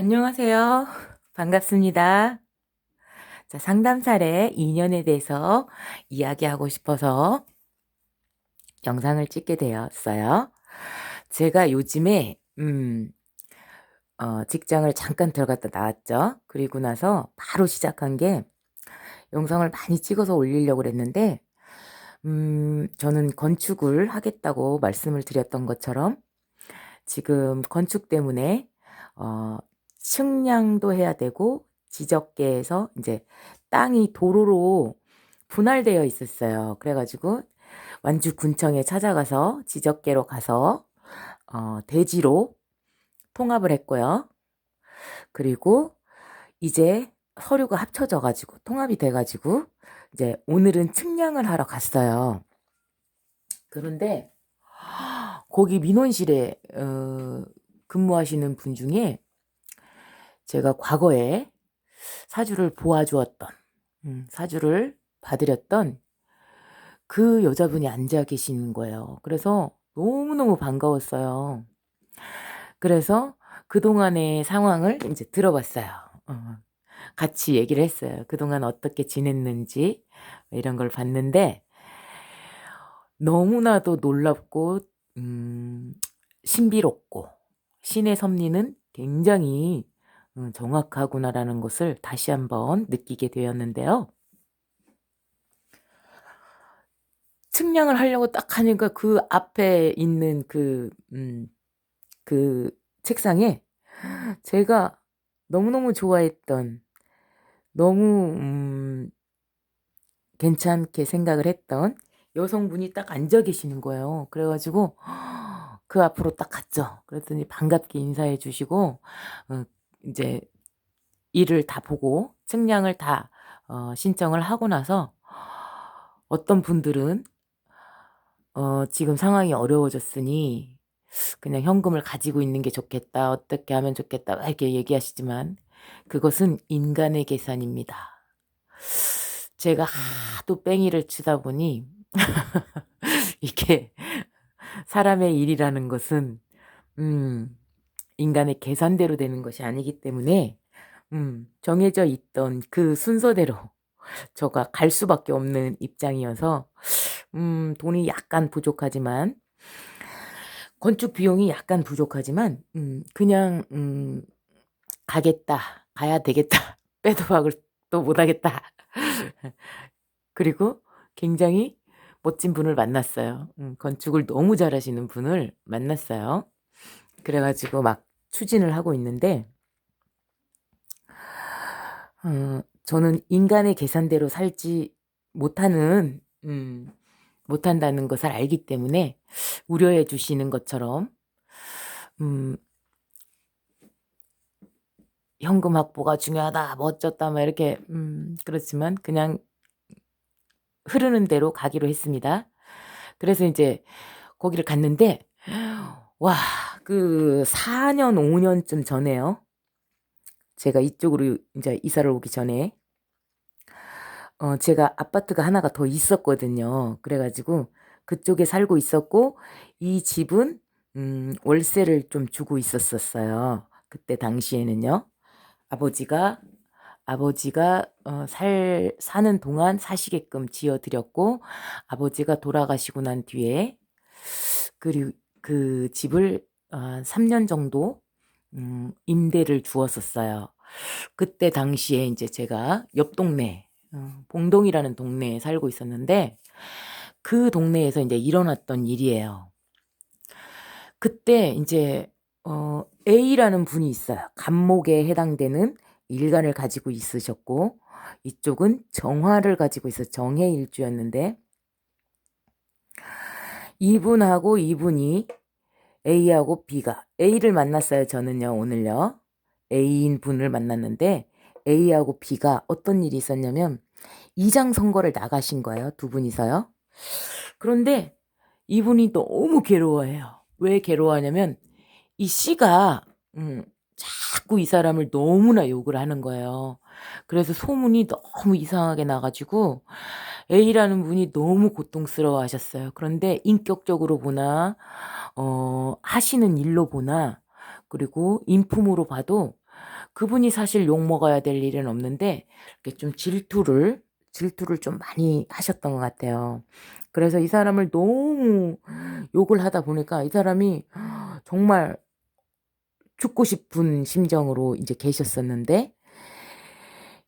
안녕하세요. 반갑습니다. 자, 상담 사례 2년에 대해서 이야기하고 싶어서 영상을 찍게 되었어요. 제가 요즘에, 음, 어, 직장을 잠깐 들어갔다 나왔죠. 그리고 나서 바로 시작한 게 영상을 많이 찍어서 올리려고 그랬는데, 음, 저는 건축을 하겠다고 말씀을 드렸던 것처럼 지금 건축 때문에, 어, 측량도 해야 되고 지적계에서 이제 땅이 도로로 분할되어 있었어요. 그래가지고 완주 군청에 찾아가서 지적계로 가서 어, 대지로 통합을 했고요. 그리고 이제 서류가 합쳐져 가지고 통합이 돼 가지고 이제 오늘은 측량을 하러 갔어요. 그런데 거기 민원실에 어, 근무하시는 분 중에 제가 과거에 사주를 보아주었던 음, 사주를 봐드렸던 그 여자분이 앉아 계시는 거예요. 그래서 너무너무 반가웠어요. 그래서 그동안의 상황을 이제 들어봤어요. 어, 같이 얘기를 했어요. 그동안 어떻게 지냈는지 이런 걸 봤는데 너무나도 놀랍고 음, 신비롭고 신의 섭리는 굉장히 음, 정확하구나라는 것을 다시 한번 느끼게 되었는데요. 측량을 하려고 딱 하니까 그 앞에 있는 그, 음, 그 책상에 제가 너무너무 좋아했던, 너무, 음, 괜찮게 생각을 했던 여성분이 딱 앉아 계시는 거예요. 그래가지고 그 앞으로 딱 갔죠. 그랬더니 반갑게 인사해 주시고, 어, 이제 일을 다 보고 측량을 다 어, 신청을 하고 나서 어떤 분들은 어, 지금 상황이 어려워졌으니 그냥 현금을 가지고 있는 게 좋겠다. 어떻게 하면 좋겠다. 이렇게 얘기하시지만 그것은 인간의 계산입니다. 제가 하도 뺑이를 치다 보니 이게 사람의 일이라는 것은 음, 인간의 계산대로 되는 것이 아니기 때문에 음, 정해져 있던 그 순서대로 저가 갈 수밖에 없는 입장이어서 음, 돈이 약간 부족하지만 건축 비용이 약간 부족하지만 음, 그냥 음, 가겠다 가야 되겠다 빼도 박을 또 못하겠다 그리고 굉장히 멋진 분을 만났어요. 음, 건축을 너무 잘하시는 분을 만났어요. 그래가지고 막 추진을 하고 있는데, 어, 저는 인간의 계산대로 살지 못하는, 음, 못한다는 것을 알기 때문에 우려해 주시는 것처럼, 음, 현금 확보가 중요하다, 멋졌다, 뭐 이렇게, 음, 그렇지만 그냥 흐르는 대로 가기로 했습니다. 그래서 이제 거기를 갔는데, 와, 그 4년, 5년쯤 전에요. 제가 이쪽으로 이제 이사를 오기 전에 어 제가 아파트가 하나가 더 있었거든요. 그래가지고 그쪽에 살고 있었고 이 집은 음 월세를 좀 주고 있었었어요. 그때 당시에는요. 아버지가 아버지가 어, 살 사는 동안 사시게끔 지어 드렸고 아버지가 돌아가시고 난 뒤에 그리고 그 집을 어, 3년 정도 음, 임대를 주었었어요. 그때 당시에 이제 제가 옆 동네 어, 봉동이라는 동네에 살고 있었는데 그 동네에서 이제 일어났던 일이에요. 그때 이제 어, A라는 분이 있어요. 감목에 해당되는 일간을 가지고 있으셨고 이쪽은 정화를 가지고 있어 정해일주였는데 이분하고 이분이 A하고 B가 A를 만났어요. 저는요 오늘요 A인 분을 만났는데 A하고 B가 어떤 일이 있었냐면 이장 선거를 나가신 거예요. 두 분이서요. 그런데 이분이 너무 괴로워해요. 왜 괴로워하냐면 이 C가 음, 자꾸 이 사람을 너무나 욕을 하는 거예요. 그래서 소문이 너무 이상하게 나가지고 A라는 분이 너무 고통스러워 하셨어요. 그런데 인격적으로 보나, 어, 하시는 일로 보나, 그리고 인품으로 봐도 그분이 사실 욕 먹어야 될 일은 없는데 이렇게 좀 질투를 질투를 좀 많이 하셨던 것 같아요. 그래서 이 사람을 너무 욕을 하다 보니까 이 사람이 정말 죽고 싶은 심정으로 이제 계셨었는데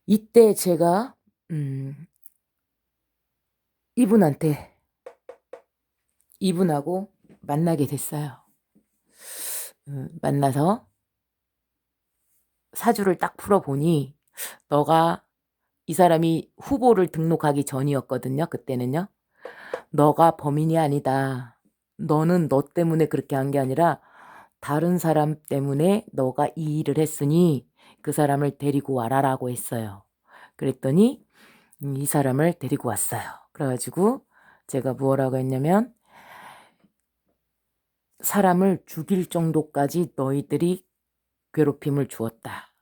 이때 제가 음 이분한테 이분하고 만나게 됐어요. 음, 만나서 사주를 딱 풀어보니 너가 이 사람이 후보를 등록하기 전이었거든요. 그때는요. 너가 범인이 아니다. 너는 너 때문에 그렇게 한 게 아니라 다른 사람 때문에 너가 이 일을 했으니 그 사람을 데리고 와라라고 했어요. 그랬더니 음, 이 사람을 데리고 왔어요. 그래가지고 제가 뭐라고 했냐면 사람을 죽일 정도까지 너희들이 괴롭힘을 주었다.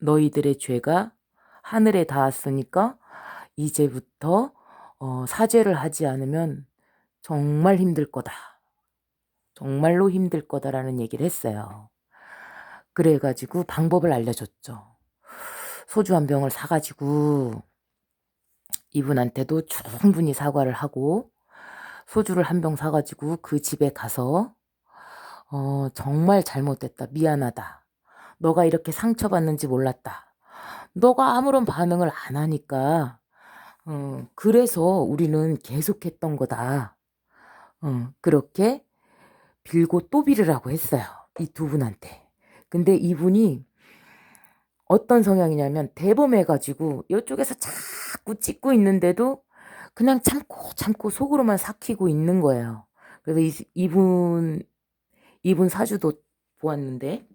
너희들의 죄가 하늘에 닿았으니까 이제부터 어, 사죄를 하지 않으면 정말 힘들 거다. 정말로 힘들 거다라는 얘기를 했어요. 그래가지고 방법을 알려줬죠. 소주 한 병을 사가지고 이분한테도 충분히 사과를 하고 소주를 한 병 사가지고 그 집에 가서 어, 정말 잘못됐다. 미안하다. 너가 이렇게 상처받는지 몰랐다. 너가 아무런 반응을 안 하니까, 어, 그래서 우리는 계속했던 거다. 어, 그렇게 빌고 또 빌으라고 했어요. 이 두 분한테. 근데 이분이 어떤 성향이냐면 대범해가지고 이쪽에서 자꾸 찍고 있는데도 그냥 참고 참고 속으로만 삭히고 있는 거예요. 그래서 이, 이분 이분 사주도 보았는데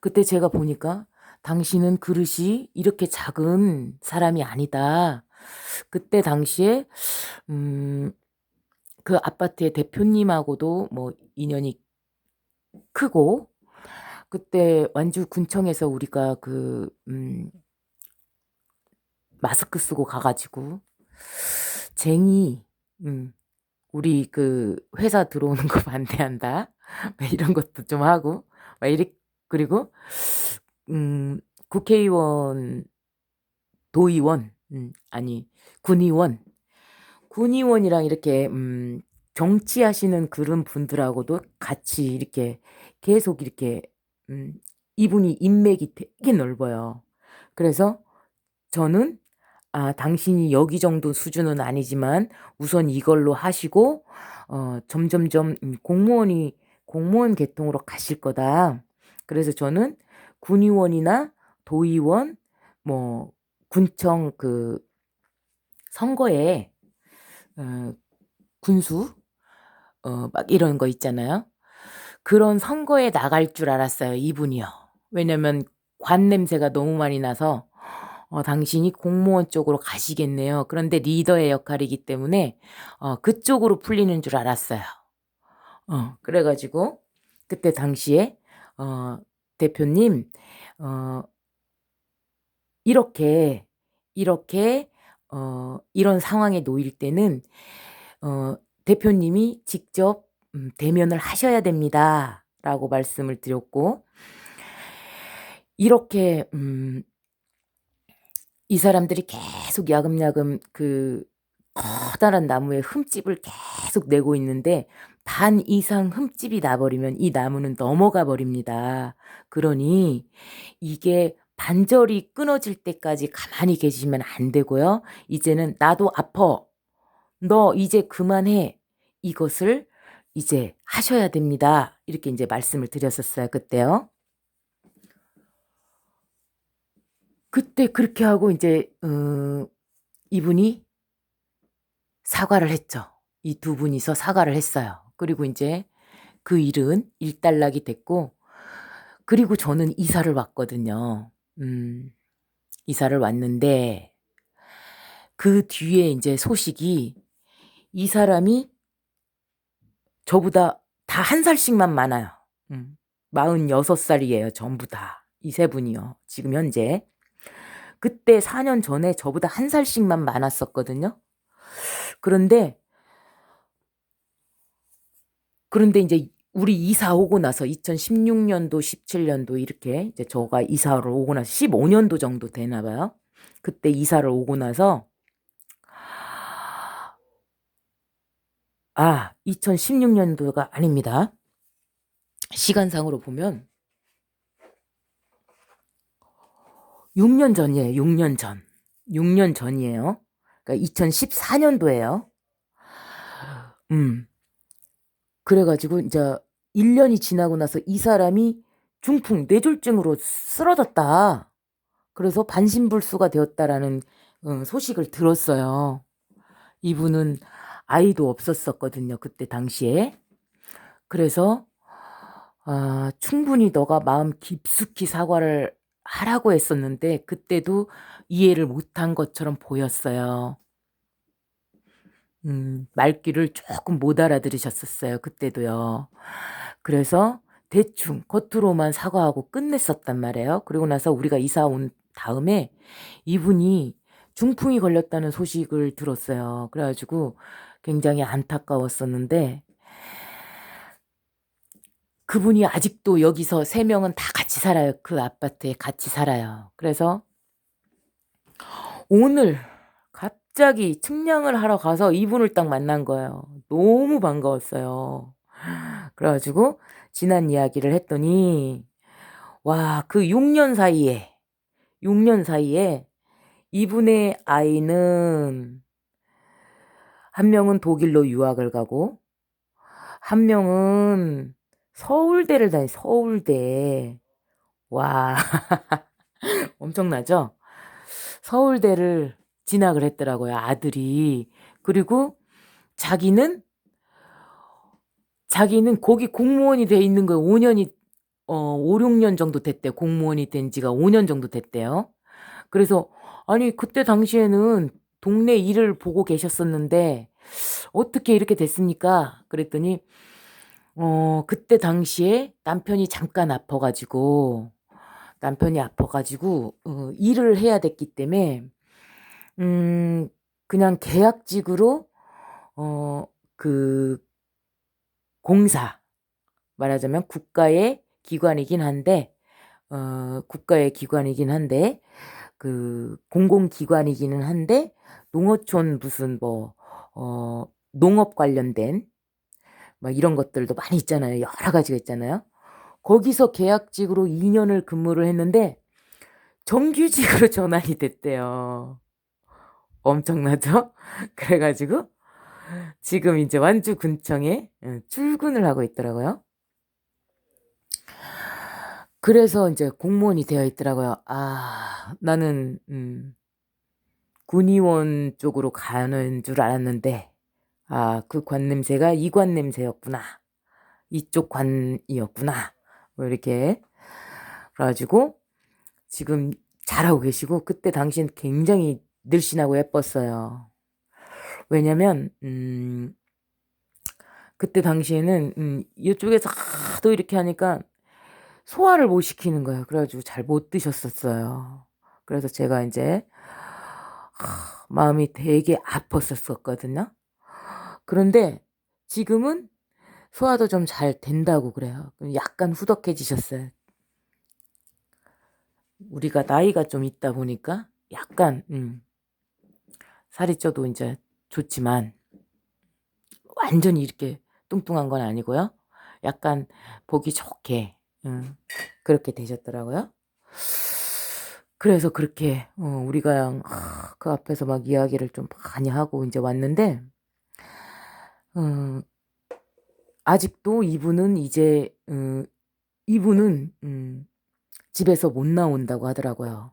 그때 제가 보니까 당신은 그릇이 이렇게 작은 사람이 아니다. 그때 당시에 음, 그 아파트의 대표님하고도 뭐 인연이 크고 그때 완주 군청에서 우리가 그 음, 마스크 쓰고 가 가지고 쟁이 음, 우리 그 회사 들어오는 거 반대한다. 이런 것도 좀 하고 막 이리 그리고 음 국회의원 도의원 음 아니 군의원 군의원이랑 이렇게 음 정치하시는 그런 분들하고도 같이 이렇게 계속 이렇게 음 이분이 인맥이 되게 넓어요. 그래서 저는 아 당신이 여기 정도 수준은 아니지만 우선 이걸로 하시고 어 점점점 음 공무원이 공무원 계통으로 가실 거다. 그래서 저는 군의원이나 도의원, 뭐 군청 그 선거에 어, 군수 어, 막 이런 거 있잖아요. 그런 선거에 나갈 줄 알았어요. 이분이요. 왜냐면 관 냄새가 너무 많이 나서 어, 당신이 공무원 쪽으로 가시겠네요. 그런데 리더의 역할이기 때문에 어, 그쪽으로 풀리는 줄 알았어요. 어, 그래가지고 그때 당시에 어, 대표님 어, 이렇게 이렇게 어, 이런 상황에 놓일 때는 어, 대표님이 직접 음, 대면을 하셔야 됩니다. 라고 말씀을 드렸고 이렇게 음, 이 사람들이 계속 야금야금 그 커다란 나무에 흠집을 계속 내고 있는데 반 이상 흠집이 나버리면 이 나무는 넘어가 버립니다. 그러니 이게 반절이 끊어질 때까지 가만히 계시면 안 되고요. 이제는 나도 아퍼. 너 이제 그만해. 이것을 이제 하셔야 됩니다. 이렇게 이제 말씀을 드렸었어요. 그때요. 그때 그렇게 하고 이제 어, 이분이 사과를 했죠. 이 두 분이서 사과를 했어요. 그리고 이제 그 일은 일단락이 됐고 그리고 저는 이사를 왔거든요. 음. 이사를 왔는데 그 뒤에 이제 소식이 이 사람이 저보다 다 한 살씩만 많아요. 음. 46살이에요. 전부 다. 이 세 분이요. 지금 현재. 그때 4년 전에 저보다 한 살씩만 많았었거든요. 그런데 그런데 이제 우리 이사 오고 나서 2016년도, 17년도 이렇게 이제 저가 이사를 오고 나서 15년도 정도 되나 봐요. 그때 이사를 오고 나서 아, 2016년도가 아닙니다. 시간상으로 보면 6년 전이에요. 6년 전. 6년 전이에요. 그러니까 2014년도예요. 음. 그래가지고 이제 1년이 지나고 나서 이 사람이 중풍 뇌졸중으로 쓰러졌다. 그래서 반신불수가 되었다라는 어, 소식을 들었어요. 이분은 아이도 없었었거든요. 그때 당시에. 그래서 아, 충분히 너가 마음 깊숙이 사과를 하라고 했었는데 그때도 이해를 못한 것처럼 보였어요. 음, 말귀를 조금 못 알아들으셨었어요. 그때도요. 그래서 대충 겉으로만 사과하고 끝냈었단 말이에요. 그리고 나서 우리가 이사 온 다음에 이분이 중풍이 걸렸다는 소식을 들었어요. 그래가지고 굉장히 안타까웠었는데 그분이 아직도 여기서 세 명은 다 같이 살아요. 그 아파트에 같이 살아요. 그래서 오늘 갑자기 측량을 하러 가서 이분을 딱 만난 거예요. 너무 반가웠어요. 그래가지고 지난 이야기를 했더니 와, 그 6년 사이에 6년 사이에 이분의 아이는 한 명은 독일로 유학을 가고 한 명은 서울대를 다니 서울대. 와. 엄청나죠? 서울대를 진학을 했더라고요. 아들이. 그리고 자기는 자기는 거기 공무원이 돼 있는 거예요. 5년이 어 5, 6년 정도 됐대요. 공무원이 된 지가 5년 정도 됐대요. 그래서 아니 그때 당시에는 동네 일을 보고 계셨었는데 어떻게 이렇게 됐습니까? 그랬더니 어 그때 당시에 남편이 잠깐 아파 가지고 남편이 아파 가지고 어 일을 해야 됐기 때문에 음 그냥 계약직으로 어 그 공사 말하자면 국가의 기관이긴 한데 어 국가의 기관이긴 한데 그 공공기관이기는 한데 농어촌 무슨 뭐 어 농업 관련된 막 이런 것들도 많이 있잖아요. 여러 가지가 있잖아요. 거기서 계약직으로 2년을 근무를 했는데 정규직으로 전환이 됐대요. 엄청나죠? 그래가지고 지금 이제 완주 군청에 어, 출근을 하고 있더라고요. 그래서 이제 공무원이 되어 있더라고요. 아, 나는 음, 군의원 쪽으로 가는 줄 알았는데 아, 그 관 냄새가 이 관 냄새였구나. 이쪽 관이었구나. 뭐 이렇게 그래가지고 지금 잘하고 계시고 그때 당신 굉장히 늘씬하고 예뻤어요. 왜냐면 음 그때 당시에는 음 이쪽에서 하도 이렇게 하니까 소화를 못 시키는 거예요. 그래가지고 잘 못 드셨었어요. 그래서 제가 이제 하, 마음이 되게 아팠었거든요. 그런데 지금은 소화도 좀 잘 된다고 그래요. 약간 후덕해지셨어요. 우리가 나이가 좀 있다 보니까 약간 음, 살이 쪄도 이제 좋지만 완전히 이렇게 뚱뚱한 건 아니고요. 약간 보기 좋게 음, 그렇게 되셨더라고요. 그래서 그렇게 어, 우리가 그 앞에서 막 이야기를 좀 많이 하고 이제 왔는데 어, 아직도 이분은 이제 어, 이분은 음, 집에서 못 나온다고 하더라고요.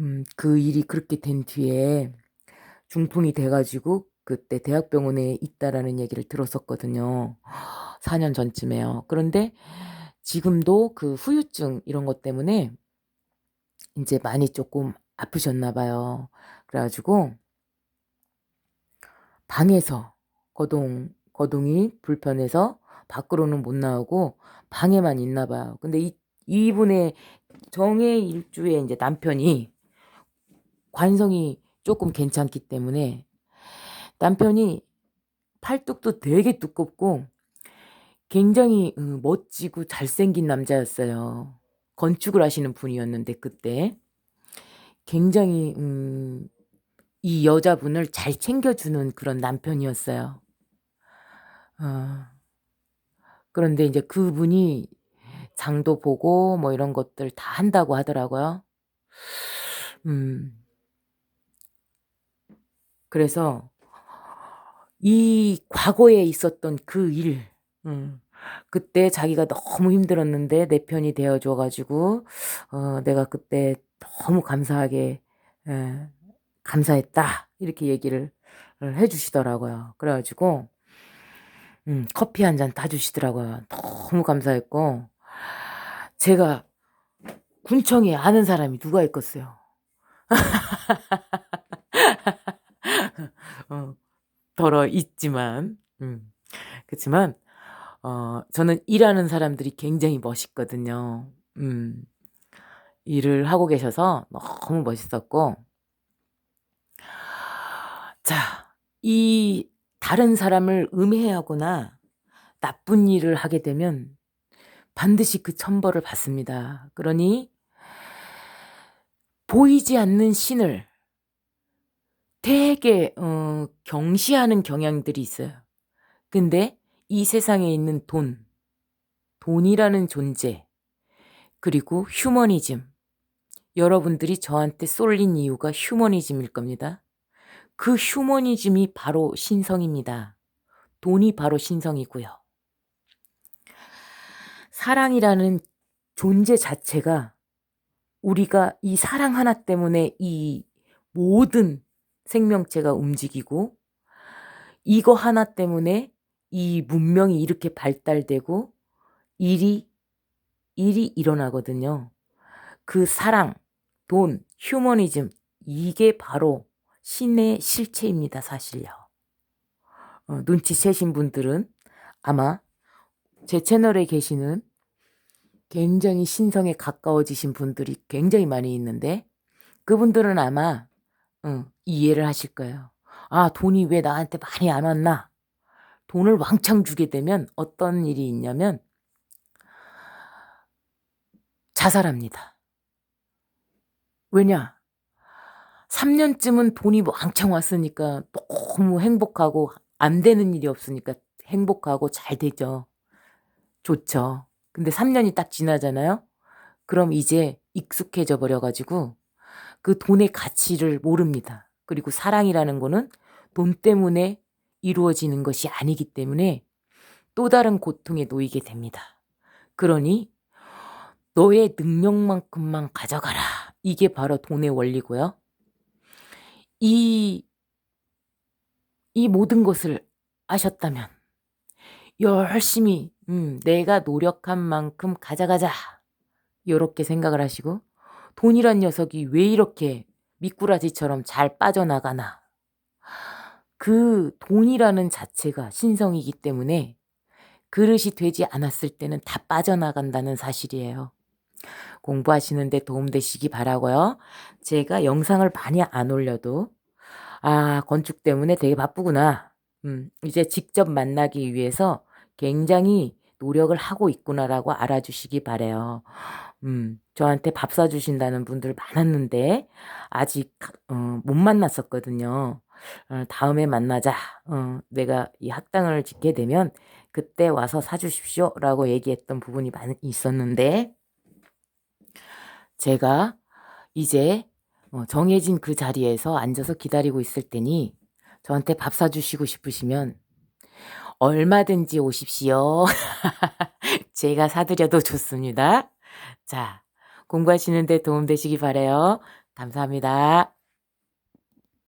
음, 그 일이 그렇게 된 뒤에 중풍이 돼가지고 그때 대학병원에 있다라는 얘기를 들었었거든요. 4년 전쯤에요. 그런데 지금도 그 후유증 이런 것 때문에 이제 많이 조금 아프셨나 봐요. 그래가지고 방에서 거동 거동이 불편해서 밖으로는 못 나오고 방에만 있나 봐요. 근데 이 이분의 정의 일주에 이제 남편이 관성이 조금 괜찮기 때문에 남편이 팔뚝도 되게 두껍고 굉장히 음 멋지고 잘생긴 남자였어요. 건축을 하시는 분이었는데 그때. 굉장히 음 이 여자분을 잘 챙겨주는 그런 남편이었어요. 어. 그런데 인제 그분이 장도 보고 뭐 이런 것들 다 한다고 하더라고요. 음. 그래서 이 과거에 있었던 그 일 음 그때 자기가 너무 힘들었는데 내 편이 되어 줘 가지고 어 "내가 그때 너무 감사하게 예 감사했다." 이렇게 얘기를 을해 주시더라고요. 그래 가지고 음 커피 한잔타 주시더라고요. 너무 감사했고 제가 군청에 아는 사람이 누가 있겠어요. 어 덜어 있지만 음 그치만 어 저는 일하는 사람들이 굉장히 멋있거든요. 음. 일을 하고 계셔서 너무 멋있었고 자 이 다른 사람을 음해하거나 나쁜 일을 하게 되면 반드시 그 천벌을 받습니다. 그러니 보이지 않는 신을 되게 어 경시하는 경향들이 있어요. 근데 이 세상에 있는 돈, 돈이라는 존재 그리고 휴머니즘 여러분들이 저한테 쏠린 이유가 휴머니즘일 겁니다. 그 휴머니즘이 바로 신성입니다. 돈이 바로 신성이고요. 사랑이라는 존재 자체가 우리가 이 사랑 하나 때문에 이 모든 생명체가 움직이고 이거 하나 때문에 이 문명이 이렇게 발달되고 일이 일이 일어나거든요. 그 사랑, 돈, 휴머니즘 이게 바로 신의 실체입니다, 사실요. 어 눈치채신 분들은 아마 제 채널에 계시는 굉장히 신성에 가까워지신 분들이 굉장히 많이 있는데 그분들은 아마 응 이해를 하실 거예요. '아 돈이 왜 나한테 많이 안 왔나?' 돈을 왕창 주게 되면 어떤 일이 있냐면 자살합니다. 왜냐? 3 년쯤은 돈이 왕창 왔으니까 너무 행복하고 안 되는 일이 없으니까 행복하고 잘 되죠. 좋죠. 근데 3 년이 딱 지나잖아요. 그럼 이제 익숙해져 버려 가지고 그 돈의 가치를 모릅니다. 그리고 사랑이라는 거는 돈 때문에 이루어지는 것이 아니기 때문에 또 다른 고통에 놓이게 됩니다. 그러니 "너의 능력만큼만 가져가라." 이게 바로 돈의 원리고요. 이 이 모든 것을 아셨다면 열심히 음 '내가 노력한 만큼 가져가자.' 요렇게 생각을 하시고 '돈이란 녀석이 왜 이렇게 미꾸라지처럼 잘 빠져나가나.' 그 돈이라는 자체가 신성이기 때문에 그릇이 되지 않았을 때는 다 빠져나간다는 사실이에요. 공부하시는 데 도움되시기 바라고요. 제가 영상을 많이 안 올려도 '아 건축 때문에 되게 바쁘구나. 음 이제 직접 만나기 위해서 굉장히 노력을 하고 있구나.'라고 알아주시기 바라요. 음 저한테 밥 사 주신다는 분들 많았는데 아직 어 못 만났었거든요. 어 "다음에 만나자. 어 내가 이 학당을 짓게 되면 그때 와서 사 주십시오."라고 얘기했던 부분이 많이 있었는데 제가 이제 어 정해진 그 자리에서 앉아서 기다리고 있을 테니 저한테 밥 사 주시고 싶으시면 얼마든지 오십시오. 제가 사 드려도 좋습니다. 자 공부하시는 데 도움 되시기 바라요. 감사합니다.